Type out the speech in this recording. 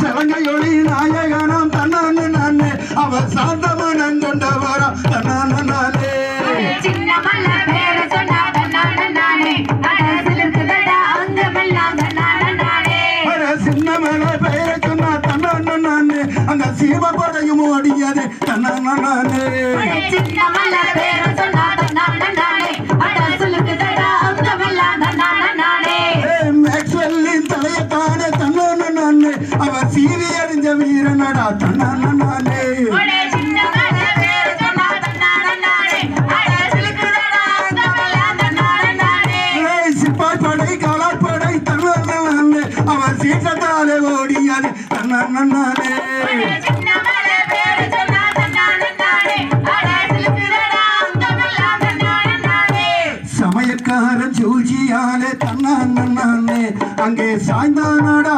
சிலங்கையொளி நாயகனாம் தன்னான்னு நானே. அவர் சாந்தமனம் கொண்டவரா தன்னான நானே. சின்ன மல்ல பேர சொன்னா தன்னானே அழகிலுக்குதடா அங்கமெல்லாம் தன்னானே அட சின்ன மேல பெயரை சொன்னா தன்னான நானே. அந்த சீவப்படையும் ஓடியது தன்னான நானே. சின்ன மல்ல தன்னான நானே சின்ன மல்ல பேர சொன்னா தன்னானே அழகிலுக்குதடா அங்கமெல்லாம் தன்னானே சமயக்காரன் சூழ்ச்சியாலே தன்னானே அங்கே சாய்ந்தானடா